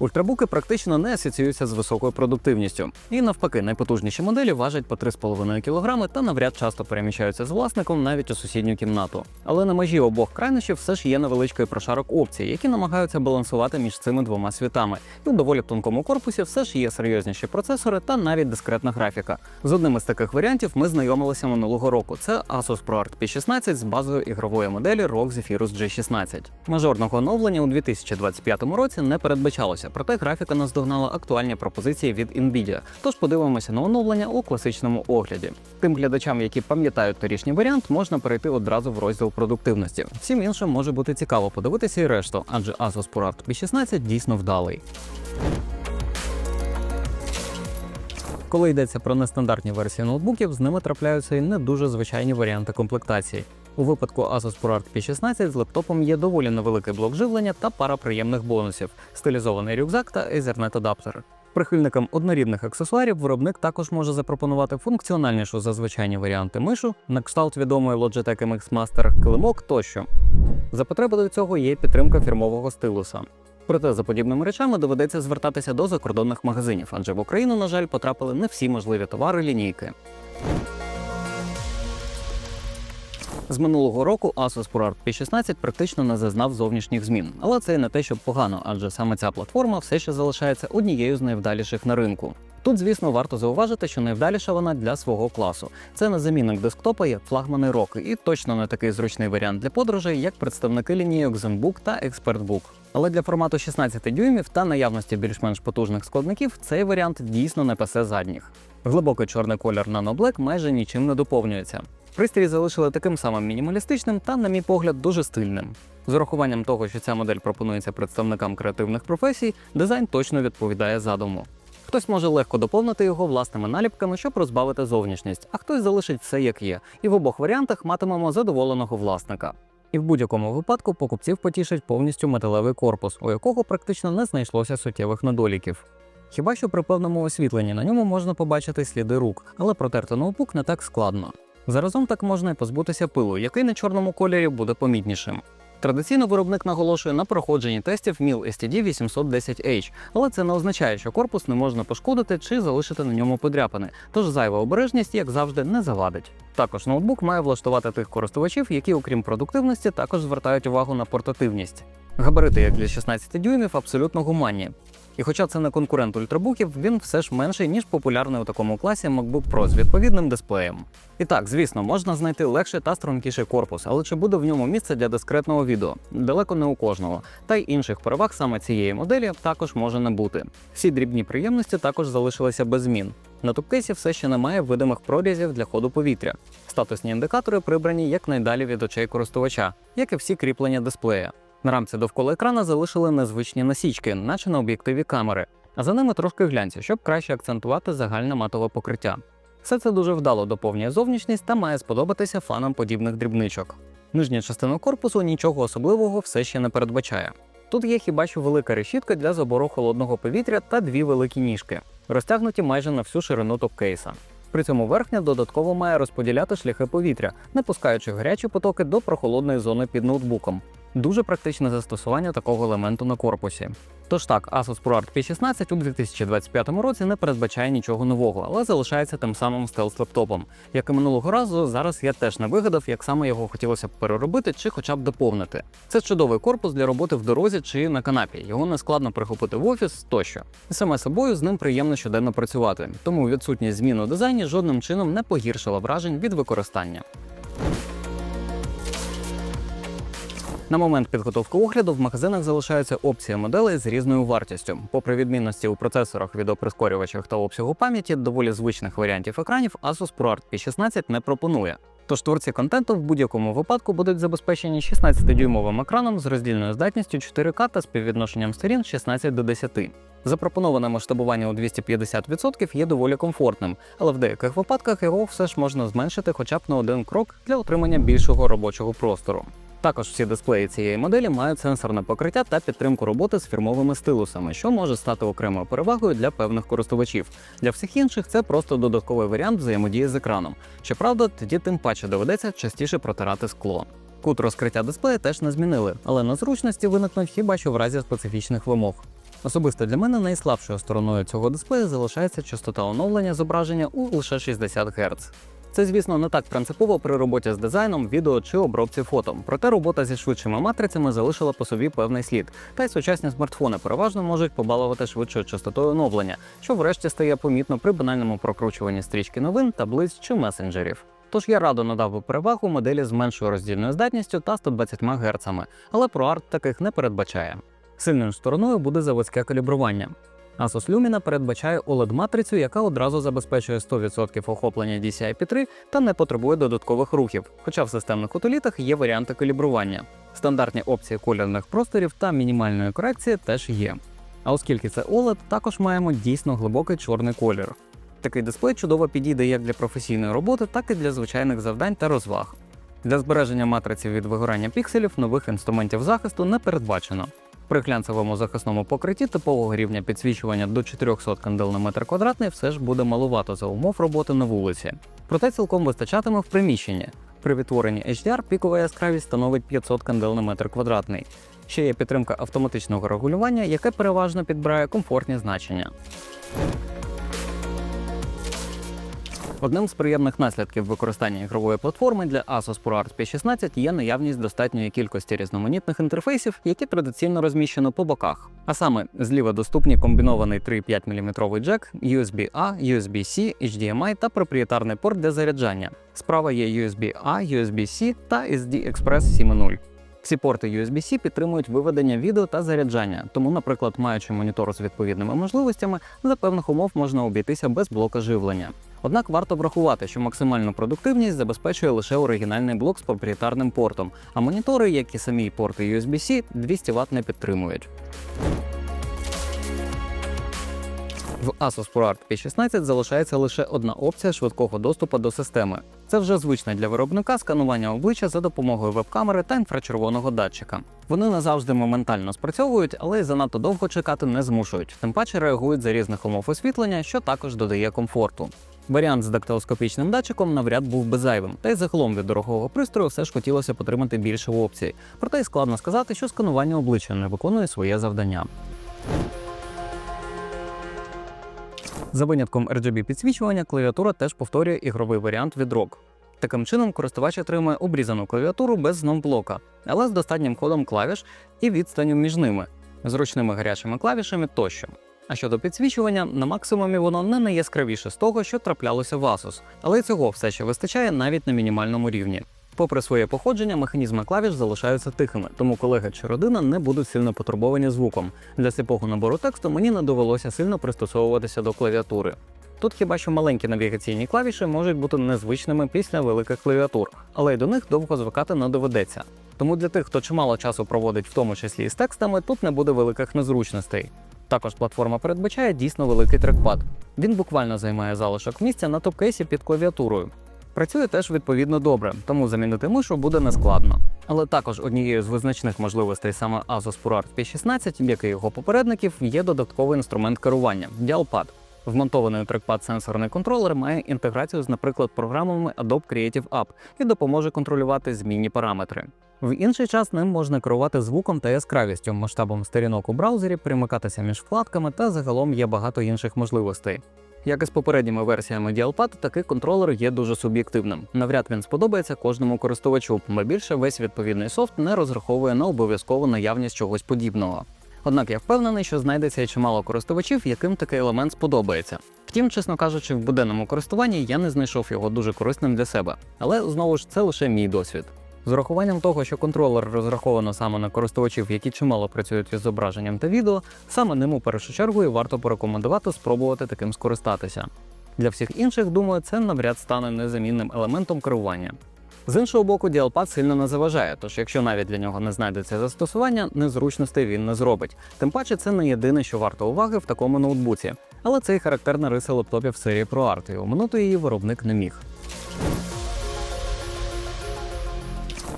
Ультрабуки практично не асоціюються з високою продуктивністю, і навпаки, найпотужніші моделі важать по 3,5 кг та навряд часто переміщаються з власником навіть у сусідню кімнату. Але на межі обох крайнощів все ж є невеличкий прошарок опцій, які намагаються балансувати між цими двома світами. І у доволі тонкому корпусі все ж є серйозніші процесори та навіть дискретна графіка. З одним із таких варіантів ми знайомилися минулого року. Це Asus ProArt P16 з базою ігрової моделі ROG Zephyrus G16. Мажорного оновлення у 2025 році не передбачалося, проте графіка наздогнала актуальні пропозиції від Nvidia. Тож подивимося на оновлення у класичному огляді. Тим глядачам, які пам'ятають торішній варіант, можна перейти одразу в розділ продуктивності. Всім іншим може бути цікаво подивитися і решту, адже Asus ProArt P16 дійсно вдалий. Коли йдеться про нестандартні версії ноутбуків, з ними трапляються і не дуже звичайні варіанти комплектації. У випадку Asus ProArt P16 з лептопом є доволі невеликий блок живлення та пара приємних бонусів: стилізований рюкзак та Ethernet адаптер. Прихильникам однорідних аксесуарів виробник також може запропонувати функціональнішу за звичайні варіанти мишу, на кшталт відомої Logitech MX Master, килимок тощо. За потреби до цього є підтримка фірмового стилуса. Проте за подібними речами доведеться звертатися до закордонних магазинів, адже в Україну, на жаль, потрапили не всі можливі товари лінійки. З минулого року Asus ProArt P16 практично не зазнав зовнішніх змін, але це не те, щоб погано, адже саме ця платформа все ще залишається однією з найвдаліших на ринку. Тут, звісно, варто зауважити, що найвдаліша вона для свого класу. Це не замінник десктопа, як флагмани роки, і точно не такий зручний варіант для подорожей, як представники лінійок ZenBook та ExpertBook. Але для формату 16 дюймів та наявності більш-менш потужних складників цей варіант дійсно не пасе задніх. Глибокий чорний колір Nano Black майже нічим не доповнюється. Пристрій залишили таким самим мінімалістичним та, на мій погляд, дуже стильним. З урахуванням того, що ця модель пропонується представникам креативних професій, дизайн точно відповідає задуму. Хтось може легко доповнити його власними наліпками, щоб розбавити зовнішність, а хтось залишить все як є, і в обох варіантах матимемо задоволеного власника. І в будь-якому випадку покупців потішить повністю металевий корпус, у якого практично не знайшлося суттєвих недоліків. Хіба що при певному освітленні на ньому можна побачити сліди рук, але протерти ноутбук не так складно. Заразом так можна і позбутися пилу, який на чорному кольорі буде помітнішим. Традиційно виробник наголошує на проходженні тестів MIL STD 810H, але це не означає, що корпус не можна пошкодити чи залишити на ньому подряпини, тож зайва обережність, як завжди, не завадить. Також ноутбук має влаштувати тих користувачів, які, окрім продуктивності, також звертають увагу на портативність. Габарити, як для 16 дюймів, абсолютно гуманні. І хоча це не конкурент ультрабуків, він все ж менший, ніж популярний у такому класі MacBook Pro з відповідним дисплеєм. І так, звісно, можна знайти легший та стрункіший корпус, але чи буде в ньому місце для дискретного відео? Далеко не у кожного. Та й інших переваг саме цієї моделі також може не бути. Всі дрібні приємності також залишилися без змін. На тупкейсі все ще немає видимих прорізів для ходу повітря. Статусні індикатори прибрані якнайдалі від очей користувача, як і всі кріплення дисплея. На рамці довкола екрана залишили незвичні насічки, наче на об'єктиві камери, а за ними трошки глянця, щоб краще акцентувати загальне матове покриття. Все це дуже вдало доповнює зовнішність та має сподобатися фанам подібних дрібничок. Нижня частина корпусу нічого особливого все ще не передбачає. Тут є хіба що велика решітка для забору холодного повітря та дві великі ніжки, розтягнуті майже на всю ширину топкейса. При цьому верхня додатково має розподіляти шляхи повітря, не пускаючи гарячі потоки до прохолодної зони під ноутбуком. Дуже практичне застосування такого елементу на корпусі. Тож так, Asus ProArt P16 у 2025 році не передбачає нічого нового, але залишається тим самим стелс-лептопом. Як і минулого разу, зараз я теж не вигадав, як саме його хотілося б переробити чи хоча б доповнити. Це чудовий корпус для роботи в дорозі чи на канапі. Його не складно прихопити в офіс тощо. І саме собою з ним приємно щоденно працювати, тому відсутність змін у дизайні жодним чином не погіршила вражень від використання. На момент підготовки огляду в магазинах залишаються опції моделей з різною вартістю. Попри відмінності у процесорах, відеоприскорювачах та обсягу пам'яті, доволі звичних варіантів екранів Asus ProArt P16 не пропонує. Тож творці контенту в будь-якому випадку будуть забезпечені 16-дюймовим екраном з роздільною здатністю 4К та співвідношенням сторін 16 до 10. Запропоноване масштабування у 250% є доволі комфортним, але в деяких випадках його все ж можна зменшити хоча б на один крок для отримання більшого робочого простору. Також всі дисплеї цієї моделі мають сенсорне покриття та підтримку роботи з фірмовими стилусами, що може стати окремою перевагою для певних користувачів. Для всіх інших це просто додатковий варіант взаємодії з екраном. Щоправда, тоді тим паче доведеться частіше протирати скло. Кут розкриття дисплея теж не змінили, але на зручності виникнуть хіба що в разі специфічних вимог. Особисто для мене найслабшою стороною цього дисплею залишається частота оновлення зображення у лише 60 Гц. Це, звісно, не так принципово при роботі з дизайном, відео чи обробці фото. Проте робота зі швидшими матрицями залишила по собі певний слід. Та й сучасні смартфони переважно можуть побалувати швидшою частотою оновлення, що врешті стає помітно при банальному прокручуванні стрічки новин, таблиць чи месенджерів. Тож я радо надав би перевагу моделі з меншою роздільною здатністю та 120 Гц, але ProArt таких не передбачає. Сильною стороною буде заводське калібрування. Asus Lumina передбачає OLED-матрицю, яка одразу забезпечує 100% охоплення DCI-P3 та не потребує додаткових рухів, хоча в системних утилітах є варіанти калібрування. Стандартні опції кольорних просторів та мінімальної корекції теж є. А оскільки це OLED, також маємо дійсно глибокий чорний колір. Такий дисплей чудово підійде як для професійної роботи, так і для звичайних завдань та розваг. Для збереження матриці від вигорання пікселів нових інструментів захисту не передбачено. При глянцевому захисному покритті типового рівня підсвічування до 400 кандел на метр квадратний все ж буде малувато за умов роботи на вулиці. Проте цілком вистачатиме в приміщенні. При відтворенні HDR пікова яскравість становить 500 кандел на метр квадратний. Ще є підтримка автоматичного регулювання, яке переважно підбирає комфортні значення. Одним з приємних наслідків використання ігрової платформи для Asus ProArt P16 є наявність достатньої кількості різноманітних інтерфейсів, які традиційно розміщено по боках. А саме зліва доступні комбінований 3,5 мм джек, USB-A, USB-C, HDMI та проприєтарний порт для заряджання. Справа є USB-A, USB-C та SD Express 7.0. Всі порти USB-C підтримують виведення відео та заряджання, тому, наприклад, маючи монітор з відповідними можливостями, за певних умов можна обійтися без блока живлення. Однак варто врахувати, що максимальну продуктивність забезпечує лише оригінальний блок з проприєтарним портом, а монітори, як і самі порти USB-C, 200 Вт не підтримують. В Asus ProArt P16 залишається лише одна опція швидкого доступу до системи. Це вже звичне для виробника сканування обличчя за допомогою веб-камери та інфрачервоного датчика. Вони не завжди моментально спрацьовують, але й занадто довго чекати не змушують, тим паче реагують за різних умов освітлення, що також додає комфорту. Варіант з дактилоскопічним датчиком навряд був би зайвим, та й загалом від дорогого пристрою все ж хотілося потримати більше опцій. Проте й складно сказати, що сканування обличчя не виконує своє завдання. За винятком RGB підсвічування, клавіатура теж повторює ігровий варіант від ROG. Таким чином, користувач отримує обрізану клавіатуру без знов-блока, але з достатнім ходом клавіш і відстанню між ними, зручними гарячими клавішами тощо. А щодо підсвічування, на максимумі воно не найяскравіше з того, що траплялося в Asus, але цього все ще вистачає навіть на мінімальному рівні. Попри своє походження, механізми клавіш залишаються тихими, тому колеги чи родина не будуть сильно потурбовані звуком. Для сліпого набору тексту мені не довелося сильно пристосовуватися до клавіатури. Тут хіба що маленькі навігаційні клавіші можуть бути незвичними після великих клавіатур, але й до них довго звикати не доведеться. Тому для тих, хто чимало часу проводить в тому числі і з текстами, тут не буде великих незручностей. Також платформа передбачає дійсно великий трекпад. Він буквально займає залишок місця на топкейсі під клавіатурою. Працює теж відповідно добре, тому замінити мишу буде нескладно. Але також однією з визначних можливостей саме Asus ProArt P16, як і його попередників, є додатковий інструмент керування Dialpad. Вмонтований трекпад сенсорний контролер має інтеграцію з, наприклад, програмами Adobe Creative App і допоможе контролювати змінні параметри. В інший час ним можна керувати звуком та яскравістю, масштабом сторінок у браузері, перемикатися між вкладками та загалом є багато інших можливостей. Як і з попередніми версіями Dialpad, такий контролер є дуже суб'єктивним. Навряд він сподобається кожному користувачу, бо більше весь відповідний софт не розраховує на обов'язкову наявність чогось подібного. Однак я впевнений, що знайдеться чимало користувачів, яким такий елемент сподобається. Втім, чесно кажучи, в буденному користуванні я не знайшов його дуже корисним для себе. Але знову ж це лише мій досвід. З урахуванням того, що контролер розраховано саме на користувачів, які чимало працюють із зображенням та відео, саме ним у першу чергу і варто порекомендувати спробувати таким скористатися. Для всіх інших, думаю, це навряд стане незамінним елементом керування. З іншого боку, Dialpad сильно не заважає, тож якщо навіть для нього не знайдеться застосування, незручностей він не зробить. Тим паче, це не єдине, що варто уваги в такому ноутбуці. Але це і характерна риса лептопів серії ProArt, і оминути її виробник не міг.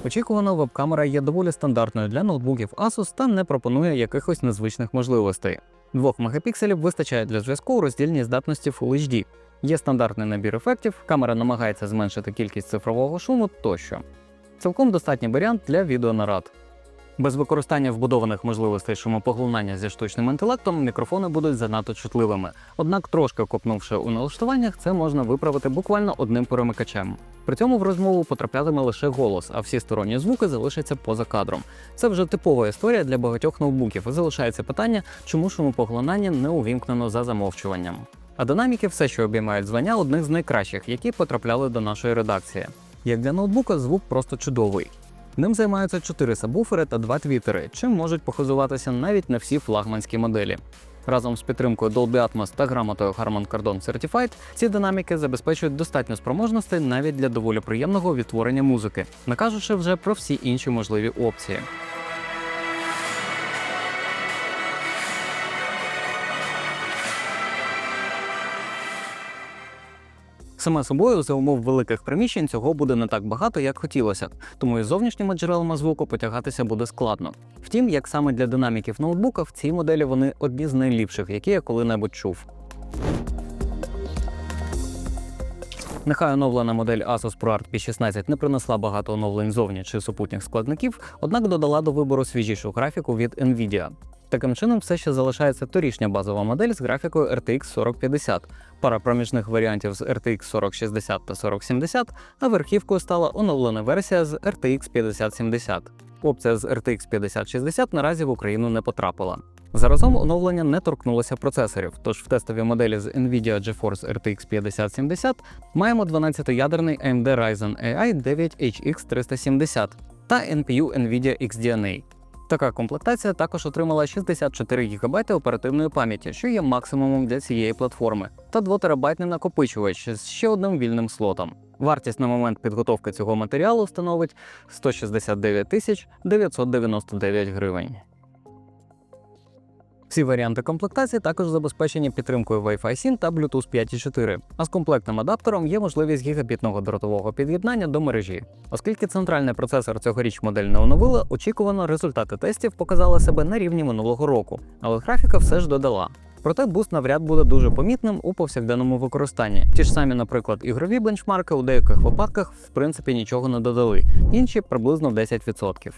Очікувано, веб-камера є доволі стандартною для ноутбуків Asus та не пропонує якихось незвичних можливостей. 2 мегапікселів вистачає для зв'язку у роздільній здатності Full HD. Є стандартний набір ефектів, камера намагається зменшити кількість цифрового шуму тощо. Цілком достатній варіант для відеонарад. Без використання вбудованих можливостей шумопоглинання зі штучним інтелектом мікрофони будуть занадто чутливими. Однак, трошки копнувши у налаштуваннях, це можна виправити буквально одним перемикачем. При цьому в розмову потраплятиме лише голос, а всі сторонні звуки залишаться поза кадром. Це вже типова історія для багатьох ноутбуків. І залишається питання, чому шумопоглинання не увімкнено за замовчуванням. А динаміки все ще обіймають звання одних з найкращих, які потрапляли до нашої редакції. Як для ноутбука, звук просто чудовий. Ним займаються 4 сабвуфери та 2 твітери, чим можуть похизуватися навіть не всі флагманські моделі. Разом з підтримкою Dolby Atmos та грамотою Harman Kardon Certified ці динаміки забезпечують достатньо спроможностей навіть для доволі приємного відтворення музики, не кажучи вже про всі інші можливі опції. Саме собою, за умов великих приміщень, цього буде не так багато, як хотілося, тому і зовнішніми джерелами звуку потягатися буде складно. Втім, як саме для динаміків ноутбука, в цій моделі вони одні з найліпших, які я коли-небудь чув. Нехай оновлена модель Asus ProArt P16 не принесла багато оновлень зовні чи супутніх складників, однак додала до вибору свіжішу графіку від Nvidia. Таким чином, все ще залишається торішня базова модель з графікою RTX 4050, пара проміжних варіантів з RTX 4060 та 4070, а верхівкою стала оновлена версія з RTX 5070. Опція з RTX 5060 наразі в Україну не потрапила. Заразом оновлення не торкнулося процесорів, тож в тестовій моделі з Nvidia GeForce RTX 5070 маємо 12-ядерний AMD Ryzen AI 9 HX 370 та NPU Nvidia XDNA. Така комплектація також отримала 64 ГБ оперативної пам'яті, що є максимумом для цієї платформи, та 2 терабайтний накопичувач з ще одним вільним слотом. Вартість на момент підготовки цього матеріалу становить 169 тисяч 999 гривень. Всі варіанти комплектації також забезпечені підтримкою Wi-Fi 7 та Bluetooth 5.4, а з комплектним адаптером є можливість гігабітного дротового під'єднання до мережі. Оскільки центральний процесор цьогоріч модель не оновили, очікувано результати тестів показали себе на рівні минулого року, але графіка все ж додала. Проте буст навряд буде дуже помітним у повсякденному використанні. Ті ж самі, наприклад, ігрові бенчмарки у деяких випадках в принципі нічого не додали, інші приблизно 10%.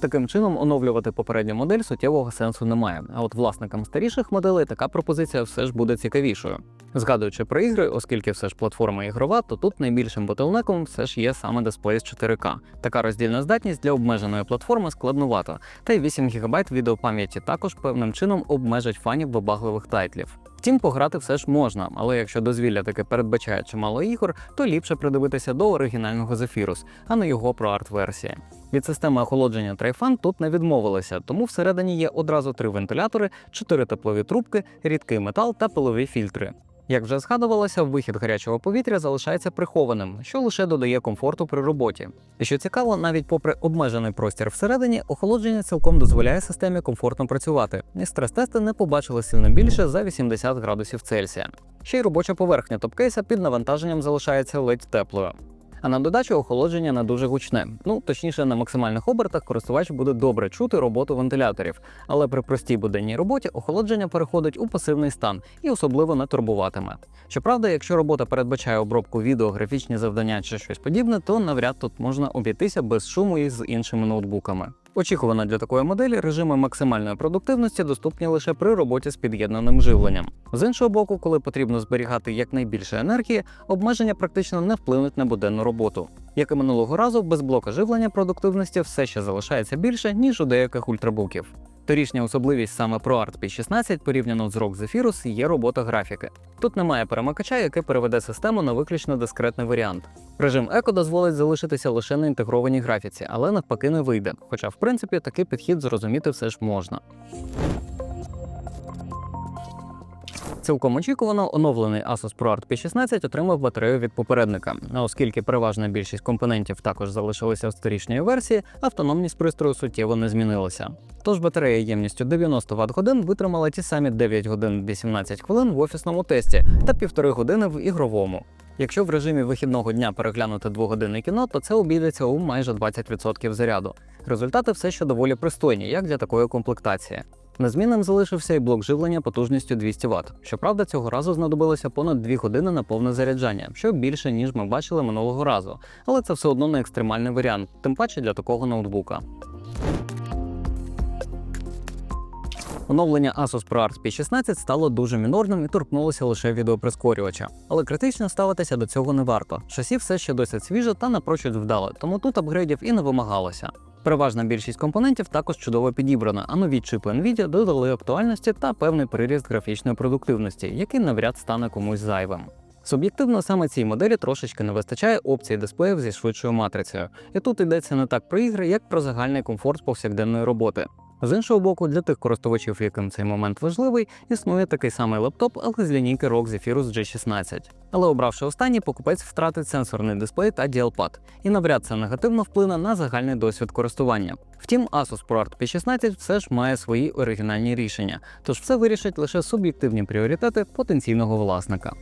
Таким чином, оновлювати попередню модель суттєвого сенсу немає. А от власникам старіших моделей така пропозиція все ж буде цікавішою. Згадуючи про ігри, оскільки все ж платформа ігрова, то тут найбільшим ботлнеком все ж є саме дисплей з 4К. Така роздільна здатність для обмеженої платформи складнувата, та й 8 ГБ відеопам'яті також певним чином обмежать фанів вибагливих тайтлів. Втім, пограти все ж можна, але якщо дозвілля таки передбачає чимало ігор, то ліпше придивитися до оригінального Zephyrus, а не його ProArt версії. Від системи охолодження Trifan тут не відмовилися, тому всередині є одразу три вентилятори, чотири теплові трубки, рідкий метал та пилові фільтри. Як вже згадувалося, вихід гарячого повітря залишається прихованим, що лише додає комфорту при роботі. І що цікаво, навіть попри обмежений простір всередині, охолодження цілком дозволяє системі комфортно працювати, і стрес-тести не побачили сильно більше за 80 градусів Цельсія. Ще й робоча поверхня топкейса під навантаженням залишається ледь теплою. А на додачу охолодження не дуже гучне. Ну точніше, на максимальних обертах користувач буде добре чути роботу вентиляторів, але при простій буденній роботі охолодження переходить у пасивний стан і особливо не турбуватиме. Щоправда, якщо робота передбачає обробку відео, графічні завдання чи щось подібне, то навряд тут можна обійтися без шуму із іншими ноутбуками. Очікувано для такої моделі режими максимальної продуктивності доступні лише при роботі з під'єднаним живленням. З іншого боку, коли потрібно зберігати якнайбільше енергії, обмеження практично не вплинуть на буденну роботу. Як і минулого разу, без блока живлення продуктивності все ще залишається більше, ніж у деяких ультрабуків. Торішня особливість саме ProArt P16 порівняно з ROG Zephyrus є робота графіки. Тут немає перемикача, який переведе систему на виключно дискретний варіант. Режим Еко дозволить залишитися лише на інтегрованій графіці, але навпаки не вийде. Хоча, в принципі, такий підхід зрозуміти все ж можна. Цілком очікувано, оновлений Asus ProArt P16 отримав батарею від попередника. А оскільки переважна більшість компонентів також залишилися в старішньої версії, автономність пристрою суттєво не змінилася. Тож батарея ємністю 90 Вт годин витримала ті самі 9 годин 18 хвилин в офісному тесті та півтори години в ігровому. Якщо в режимі вихідного дня переглянути двогодинне кіно, то це обійдеться у майже 20% заряду. Результати все ще доволі пристойні, як для такої комплектації. Незмінним залишився і блок живлення потужністю 200 Вт. Щоправда, цього разу знадобилося понад 2 години на повне заряджання, що більше ніж ми бачили минулого разу. Але це все одно не екстремальний варіант, тим паче для такого ноутбука. Оновлення Asus ProArt P16 стало дуже мінорним і торкнулося лише відеоприскорювача. Але критично ставитися до цього не варто. Шасі все ще досить свіже та напрочуд вдале, тому тут апгрейдів і не вимагалося. Переважна більшість компонентів також чудово підібрана, а нові чипи Nvidia додали актуальності та певний приріст графічної продуктивності, який навряд стане комусь зайвим. Суб'єктивно саме цій моделі трошечки не вистачає опції дисплеїв зі швидшою матрицею, і тут йдеться не так про ігри, як про загальний комфорт повсякденної роботи. З іншого боку, для тих користувачів, яким цей момент важливий, існує такий самий лептоп, але з лінійки ROG Zephyrus G16. Але обравши останній, покупець втратить сенсорний дисплей та DL-пад, і навряд це негативно вплине на загальний досвід користування. Втім, Asus ProArt P16 все ж має свої оригінальні рішення, тож все вирішать лише суб'єктивні пріоритети потенційного власника.